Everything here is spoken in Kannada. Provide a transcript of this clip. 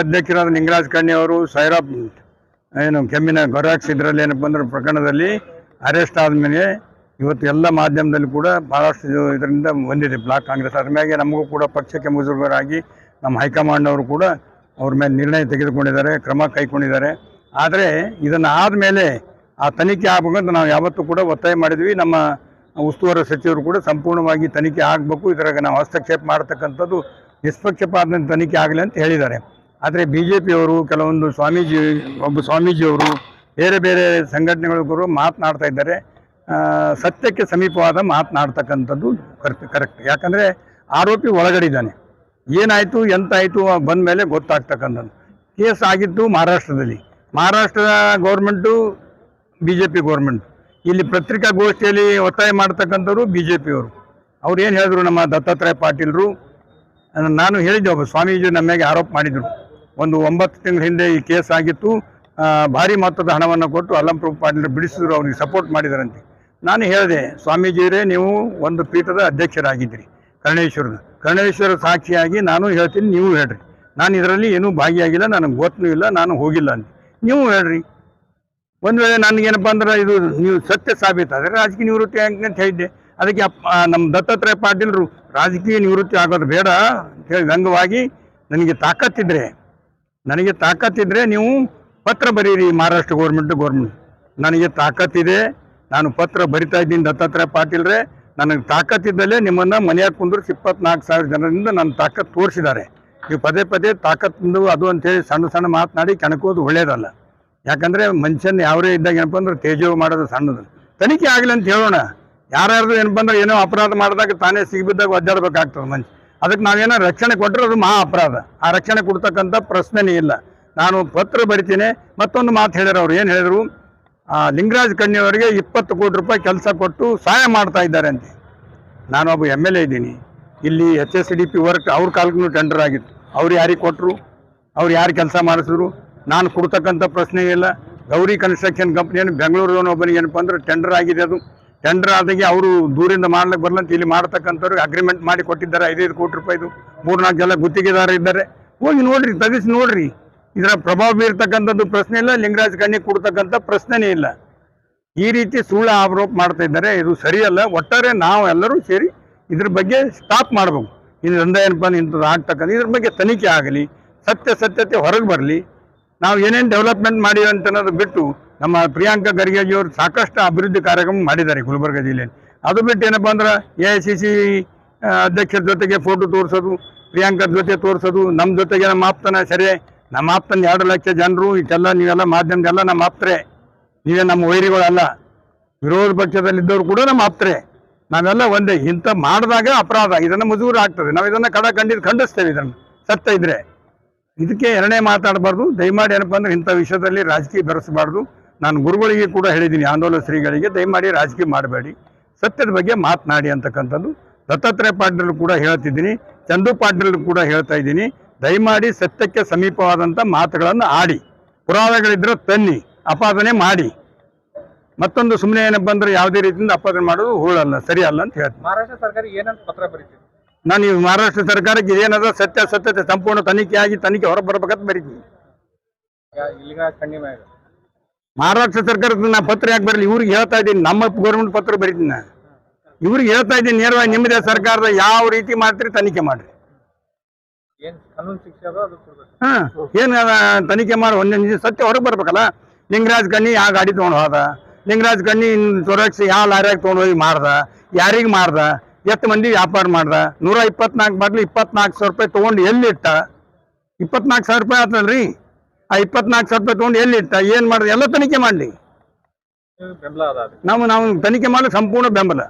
ಅಧ್ಯಕ್ಷರಾದ ನಿಂಗರಾಜ್ ಕಣ್ಣಿ ಅವರು, ಸೈರಾಬ್, ಏನು, ಕೆಮ್ಮಿನ ಗೊರಾಕ್ಸ್ ಇದರಲ್ಲಿ ಏನಪ್ಪ ಅಂದ್ರೆ ಪ್ರಕರಣದಲ್ಲಿ ಅರೆಸ್ಟ್ ಆದಮೇಲೆ ಇವತ್ತು ಎಲ್ಲ ಮಾಧ್ಯಮದಲ್ಲಿ ಕೂಡ ಭಾಳಷ್ಟು ಇದರಿಂದ ಬಂದಿದೆ. ಬ್ಲಾಕ್ ಕಾಂಗ್ರೆಸ್ ಅದ್ರ ಮ್ಯಾಗೆ ನಮಗೂ ಕೂಡ ಪಕ್ಷಕ್ಕೆ ಮುಜುಗರಾಗಿ ನಮ್ಮ ಹೈಕಮಾಂಡ್ನವರು ಕೂಡ ಅವ್ರ ಮೇಲೆ ನಿರ್ಣಯ ತೆಗೆದುಕೊಂಡಿದ್ದಾರೆ, ಕ್ರಮ ಕೈಗೊಂಡಿದ್ದಾರೆ ಆದರೆ ಇದನ್ನು ಆದಮೇಲೆ ಆ ತನಿಖೆ ಆಗ್ಬೇಕಂತ ನಾವು ಯಾವತ್ತೂ ಕೂಡ ಒತ್ತಾಯ ಮಾಡಿದ್ವಿ. ನಮ್ಮ ಉಸ್ತುವಾರಿ ಸಚಿವರು ಕೂಡ ಸಂಪೂರ್ಣವಾಗಿ ತನಿಖೆ ಆಗಬೇಕು. ಇದರಾಗ ನಾವು ಹಸ್ತಕ್ಷೇಪ ಮಾಡ್ತಕ್ಕಂಥದ್ದು ನಿಷ್ಪಕ್ಷಪಾತ ತನಿಖೆ ಆಗಲಿ ಅಂತ ಹೇಳಿದ್ದಾರೆ. ಆದರೆ ಬಿ ಜೆ ಪಿಯವರು ಕೆಲವೊಂದು ಸ್ವಾಮೀಜಿ, ಒಬ್ಬ ಸ್ವಾಮೀಜಿಯವರು ಬೇರೆ ಬೇರೆ ಸಂಘಟನೆಗಳಿಗೂ ಮಾತನಾಡ್ತಾ ಇದ್ದಾರೆ. ಸತ್ಯಕ್ಕೆ ಸಮೀಪವಾದ ಮಾತನಾಡ್ತಕ್ಕಂಥದ್ದು ಕರೆಕ್ಟ್ ಕರೆಕ್ಟ್ ಯಾಕಂದರೆ ಆರೋಪಿ ಒಳಗಡೆ ಇದ್ದಾನೆ ಏನಾಯಿತು, ಎಂತಾಯಿತು ಬಂದ ಮೇಲೆ ಗೊತ್ತಾಗ್ತಕ್ಕಂಥದ್ದು. ಕೇಸ್ ಆಗಿದ್ದು ಮಹಾರಾಷ್ಟ್ರದಲ್ಲಿ. ಮಹಾರಾಷ್ಟ್ರದ government B J P government ಇಲ್ಲಿ ಪತ್ರಿಕಾಗೋಷ್ಠಿಯಲ್ಲಿ ಒತ್ತಾಯ ಮಾಡ್ತಕ್ಕಂಥವ್ರು ಬಿ ಜೆ ಪಿಯವರು ಅವ್ರು ಏನು ಹೇಳಿದ್ರು ನಮ್ಮ ದತ್ತಾತ್ರೇಯ ಪಾಟೀಲರು? ನಾನು ಹೇಳಿದ್ದೆ, ಒಬ್ಬ ಸ್ವಾಮೀಜಿ ನಮಗೆ ಆರೋಪ ಮಾಡಿದರು. ಒಂದು ಒಂಬತ್ತು ತಿಂಗಳ ಹಿಂದೆ ಈ ಕೇಸ್ ಆಗಿತ್ತು. ಭಾರಿ ಮೊತ್ತದ ಹಣವನ್ನು ಕೊಟ್ಟು ಅಲ್ಲಂಪ್ರಭು ಪಾಟೀಲ್ ಬಿಡಿಸಿದ್ರು ಅವ್ರಿಗೆ ಸಪೋರ್ಟ್ ಮಾಡಿದರಂತೆ. ನಾನು ಹೇಳಿದೆ ಸ್ವಾಮೀಜಿಯವರೇ ನೀವು ಒಂದು ಪೀಠದ ಅಧ್ಯಕ್ಷರಾಗಿದ್ದೀರಿ ಕರ್ಣೇಶ್ವರದ ಕರ್ಣೇಶ್ವರ ಸಾಕ್ಷಿಯಾಗಿ ನಾನು ಹೇಳ್ತೀನಿ, ನೀವು ಹೇಳ್ರಿ. ನಾನು ಇದರಲ್ಲಿ ಏನೂ ಭಾಗಿಯಾಗಿಲ್ಲ, ನನಗೆ ಗೊತ್ತೂ ಇಲ್ಲ, ನಾನು ಹೋಗಿಲ್ಲ ಅಂತ. ನೀವು ಹೇಳ್ರಿ. ಒಂದು ವೇಳೆ ನನಗೇನಪ್ಪ ಅಂದ್ರೆ ಇದು ನೀವು ಸತ್ಯ ಸಾಬೀತಾದರೆ ರಾಜಕೀಯ ನಿವೃತ್ತಿ ಆಗಿ ಅಂತ ಹೇಳಿದ್ದೆ. ಅದಕ್ಕೆ ನಮ್ಮ ದತ್ತಾತ್ರೇಯ ಪಾಟೀಲ್ರು ರಾಜಕೀಯ ನಿವೃತ್ತಿ ಆಗೋದು ಬೇಡ ಅಂತ ಹೇಳಿ ವ್ಯಂಗವಾಗಿ ನನಗೆ ತಾಕತ್ತಿದ್ರೆ ನನಗೆ ತಾಕತ್ತಿದ್ರೆ ನೀವು ಪತ್ರ ಬರೀರಿ ಮಹಾರಾಷ್ಟ್ರ ಗೌರ್ಮೆಂಟ್ ಗೌರ್ಮೆಂಟ್ ನನಗೆ ತಾಕತ್ತಿದೆ ನಾನು ಪತ್ರ ಬರಿತಾ ಇದ್ದೀನಿ ದತ್ತಾತ್ರೇಯ ಪಾಟೀಲ್ರೆ ನನಗೆ ತಾಕತ್ತಿದ್ದಲ್ಲೇ ನಿಮ್ಮನ್ನು ಮನೆಯಾಗ ಕುಂದ್ರಿಸಿ ಇಪ್ಪತ್ನಾಲ್ಕು ಸಾವಿರ ಜನರಿಂದ ನನ್ನ ತಾಕತ್ ತೋರಿಸಿದ್ದಾರೆ. ನೀವು ಪದೇ ಪದೇ ತಾಕತ್ತಿಂದು ಅದು ಅಂತೇಳಿ ಸಣ್ಣ ಸಣ್ಣ ಮಾತನಾಡಿ ಕೆಣಕೋದು ಒಳ್ಳೇದಲ್ಲ. ಯಾಕಂದ್ರೆ ಮನುಷ್ಯನ ಯಾವರೇ ಇದ್ದಾಗ ಏನಪ್ಪ ಅಂದ್ರೆ ತೇಜೋ ಮಾಡೋದು ಸಣ್ಣದು. ತನಿಖೆ ಆಗಲಿ ಅಂತ ಹೇಳೋಣ. ಯಾರ್ಯಾರ್ದು ಏನಪ್ಪ ಅಂದ್ರೆ ಏನೋ ಅಪರಾಧ ಮಾಡಿದಾಗ ತಾನೇ ಸಿಗಿಬಿದ್ದಾಗ ಒದ್ದಾಡ್ಬೇಕಾಗ್ತದೆ ಮನುಷ್ಯ. ಅದಕ್ಕೆ ನಾವೇನೋ ರಕ್ಷಣೆ ಕೊಟ್ಟರೆ ಅದು ಮಹಾ ಅಪರಾಧ. ಆ ರಕ್ಷಣೆ ಕೊಡ್ತಕ್ಕಂಥ ಪ್ರಶ್ನೆನೇ ಇಲ್ಲ. ನಾನು ಪತ್ರ ಬರಿತೀನಿ. ಮತ್ತೊಂದು ಮಾತು ಹೇಳಿದ್ರು ಅವ್ರು. ಏನು ಹೇಳಿದರು? ಆ, ಲಿಂಗರಾಜ್ ಕಣ್ಣಿಯವರಿಗೆ ಇಪ್ಪತ್ತು ಕೋಟಿ ರೂಪಾಯಿ ಕೆಲಸ ಕೊಟ್ಟು ಸಹಾಯ ಮಾಡ್ತಾ ಇದ್ದಾರೆ ಅಂತ. ನಾನೊಬ್ಬ ಎಂ ಎಲ್ ಎ ಇದ್ದೀನಿ. ಇಲ್ಲಿ H S D P work ಅವ್ರ ಕಾಲಕ್ಕೂ ಟೆಂಡರ್ ಆಗಿತ್ತು. ಅವ್ರು ಯಾರಿಗೆ ಕೊಟ್ಟರು ಅವ್ರು ಯಾರು ಕೆಲಸ ಮಾಡಿಸಿದ್ರು? ನಾನು ಕೊಡ್ತಕ್ಕಂಥ ಪ್ರಶ್ನೆ ಇಲ್ಲ. ಗೌರಿ ಕನ್ಸ್ಟ್ರಕ್ಷನ್ ಕಂಪ್ನಿಯನ್ನು ಬೆಂಗಳೂರು ಒಬ್ಬನಿಗೆ ಏನಪ್ಪ ಅಂದ್ರೆ ಟೆಂಡರ್ ಆಗಿದೆ ಅದು. ಟೆಂಡರ್ ಆದಾಗೆ ಅವರು ದೂರಿಂದ ಮಾಡ್ಲಿಕ್ಕೆ ಬರಲಂತ ಇಲ್ಲಿ ಮಾಡ್ತಕ್ಕಂಥವ್ರಿಗೆ ಅಗ್ರಿಮೆಂಟ್ ಮಾಡಿ ಕೊಟ್ಟಿದ್ದಾರೆ. ಐದೈದು ಕೋಟಿ ರೂಪಾಯಿದು ಮೂರ್ನಾಲ್ಕು ಜನ ಗುತ್ತಿಗೆದಾರ ಇದ್ದಾರೆ. ಹೋಗಿ ನೋಡ್ರಿ ತಗಿಸಿ ನೋಡ್ರಿ. ಇದರ ಪ್ರಭಾವ ಬೀರ್ತಕ್ಕಂಥದ್ದು ಪ್ರಶ್ನೆ ಇಲ್ಲ, ಲಿಂಗರಾಜ್ ಕಣ್ಣಿಗೆ ಕೊಡ್ತಕ್ಕಂಥ ಪ್ರಶ್ನೆನೇ ಇಲ್ಲ. ಈ ರೀತಿ ಸುಳ್ಳು ಆರೋಪ ಮಾಡ್ತಾ ಇದ್ದಾರೆ. ಇದು ಸರಿಯಲ್ಲ. ಒಟ್ಟಾರೆ ನಾವು ಎಲ್ಲರೂ ಸೇರಿ ಇದ್ರ ಬಗ್ಗೆ ಸ್ಟಾಪ್ ಮಾಡಬೇಕು. ಇದರಿಂದ ಏನಪ್ಪ ಇಂಥದ್ದು ಆಗ್ತಕ್ಕಂಥ ಇದ್ರ ಬಗ್ಗೆ ತನಿಖೆ ಆಗಲಿ, ಸತ್ಯ ಸತ್ಯತೆ ಹೊರಗೆ ಬರಲಿ. ನಾವು ಏನೇನು ಡೆವಲಪ್ಮೆಂಟ್ ಮಾಡಿವಿ ಅಂತ ಅನ್ನೋದು ಬಿಟ್ಟು ನಮ್ಮ ಪ್ರಿಯಾಂಕ ಖರ್ಗೆಜಿಯವರು ಸಾಕಷ್ಟು ಅಭಿವೃದ್ಧಿ ಕಾರ್ಯಕ್ರಮ ಮಾಡಿದ್ದಾರೆ ಗುಲ್ಬರ್ಗ ಜಿಲ್ಲೆಯಲ್ಲಿ. ಅದು ಬಿಟ್ಟು ಏನಪ್ಪ ಅಂದ್ರೆ ಎ ಐ ಸಿ ಸಿ ಅಧ್ಯಕ್ಷರ ಜೊತೆಗೆ ಫೋಟೋ ತೋರಿಸೋದು, ಪ್ರಿಯಾಂಕಾ ಜೊತೆ ತೋರಿಸೋದು ನಮ್ಮ ಜೊತೆಗೆ ನಮ್ಮ ಆಪ್ತನ ಸರಿ. ನಮ್ಮ ಆಪ್ತನ ಎರಡು ಲಕ್ಷ ಜನರು ಇದೆಲ್ಲ ನೀವೆಲ್ಲ ಮಾಧ್ಯಮದೆಲ್ಲ ನಮ್ಮ ಆಪ್ತರೆ. ನೀವೇ ನಮ್ಮ ವೈರಿಗಳಲ್ಲ. ವಿರೋಧ ಪಕ್ಷದಲ್ಲಿದ್ದವರು ಕೂಡ ನಮ್ಮ ಆಪ್ತರೆ. ನಾವೆಲ್ಲ ಒಂದೇ. ಇಂಥ ಮಾಡಿದಾಗ ಅಪರಾಧ. ಇದನ್ನು ಮುಜುಗುರು ಆಗ್ತದೆ. ನಾವು ಇದನ್ನು ಕಡ ಖಂಡಿತ ಖಂಡಿಸ್ತೇವೆ ಇದನ್ನು. ಸತ್ಯ ಇದ್ರೆ. ಇದಕ್ಕೆ ಎರಡನೇ ಮಾತಾಡಬಾರ್ದು. ದಯಮಾಡಿ ಏನಪ್ಪ ಅಂದ್ರೆ ಇಂಥ ವಿಷಯದಲ್ಲಿ ರಾಜಕೀಯ ಬೆರೆಸಬಾರ್ದು. ನಾನು ಗುರುಗಳಿಗೆ ಕೂಡ ಹೇಳಿದ್ದೀನಿ ಆಂದೋಲನ ಶ್ರೀಗಳಿಗೆ ದಯಮಾಡಿ ರಾಜಕೀಯ ಮಾಡಬೇಡಿ. ಸತ್ಯದ ಬಗ್ಗೆ ಮಾತನಾಡಿ ಅಂತಕ್ಕಂಥದ್ದು. ದತ್ತಾತ್ರೇಯ ಪಾಟೀಲ್ ಕೂಡ ಹೇಳ್ತಿದ್ದೀನಿ ಚಂದು ಪಾಟೀಲ್ ಕೂಡ ಹೇಳ್ತಾ ಇದ್ದೀನಿ. ದಯಮಾಡಿ ಸತ್ಯಕ್ಕೆ ಸಮೀಪವಾದಂಥ ಮಾತುಗಳನ್ನು ಆಡಿ ಪುರಾವೆಗಳಿದ್ರೆ ತನ್ನಿ ಅಪಾದನೆ ಮಾಡಿ. ಮತ್ತೊಂದು ಸುಮ್ಮನೆ ಏನಪ್ಪ ಅಂದ್ರೆ ಯಾವುದೇ ರೀತಿಯಿಂದ ಅಪಾದನೆ ಮಾಡೋದು ಹುಳಲ್ಲ ಸರಿ ಅಲ್ಲ ಅಂತ ಹೇಳ್ತೀನಿ. ಮಹಾರಾಷ್ಟ್ರ ಸರ್ಕಾರ ಏನಂತ ಪತ್ರ ಬರೀತೀನಿ ನಾನು ಈ ಮಹಾರಾಷ್ಟ್ರ ಸರ್ಕಾರಕ್ಕೆ ಏನದ ಸತ್ಯ ಸತ್ಯತೆ ಸಂಪೂರ್ಣ ತನಿಖೆಯಾಗಿ ಆಗಿ ತನಿಖೆ ಹೊರಬರಬೇಕಂತ ಬರೀತೀನಿ. ಮಹಾರಾಷ್ಟ್ರ ಸರ್ಕಾರದ ನಾ ಪತ್ರ ಯಾಕೆ ಬರಲಿ? ಇವ್ರಿಗೆ ಹೇಳ್ತಾ ಇದ್ದೀನಿ. ನಮ್ಮ ಗೌರ್ಮೆಂಟ್ ಪತ್ರ ಬರೀತೀನಿ ನಾನು. ಇವ್ರಿಗೆ ಹೇಳ್ತಾ ಇದ್ದೀನಿ ನೇರವಾಗಿ ನಿಮ್ಮದೇ ಸರ್ಕಾರದ ಯಾವ ರೀತಿ ಮಾಡ್ತೀರಿ ತನಿಖೆ ಮಾಡ್ರಿ. ಹಾ ಏನು ತನಿಖೆ ಮಾಡಿ ಒಂದೇ ಸತ್ಯ ಹೊರಗೆ ಬರ್ಬೇಕಲ್ಲ? ಲಿಂಗರಾಜ್ ಕಣ್ಣಿ ಯಾವ ಗಾಡಿ ತೊಗೊಂಡು ಹೋದ? ಲಿಂಗರಾಜ್ ಕಣ್ಣಿ ಸುರಕ್ಷೆ ಯಾವ ಲಾರಿಯಾಗಿ ತೊಗೊಂಡು ಹೋಗಿ ಮಾಡ್ದ ಯಾರಿಗೆ ಮಾಡ್ದ ಎಷ್ಟು ಮಂದಿ ವ್ಯಾಪಾರ ಮಾಡ್ದ? ನೂರ ಇಪ್ಪತ್ನಾಲ್ಕು ಬಾಟ್ಲಿ ಇಪ್ಪತ್ನಾಲ್ಕು ಸಾವಿರ ರೂಪಾಯಿ ತೊಗೊಂಡು ಎಲ್ಲಿ ಇಟ್ಟ ಇಪ್ಪತ್ನಾಲ್ಕು ಸಾವಿರ ರೂಪಾಯಿ ಆತಲ್ರಿ ಆ ಇಪ್ಪತ್ನಾಲ್ಕು ಸಾವಿರ ರೂಪಾಯಿ ತೊಗೊಂಡು ಎಲ್ಲಿ ಇಟ್ಟ ಏನು ಮಾಡಿದ್ರೆ ಎಲ್ಲ ತನಿಖೆ ಮಾಡಲಿ. ನಾವು ನಾವು ತನಿಖೆ ಮಾಡಲು ಸಂಪೂರ್ಣ ಬೆಂಬಲ.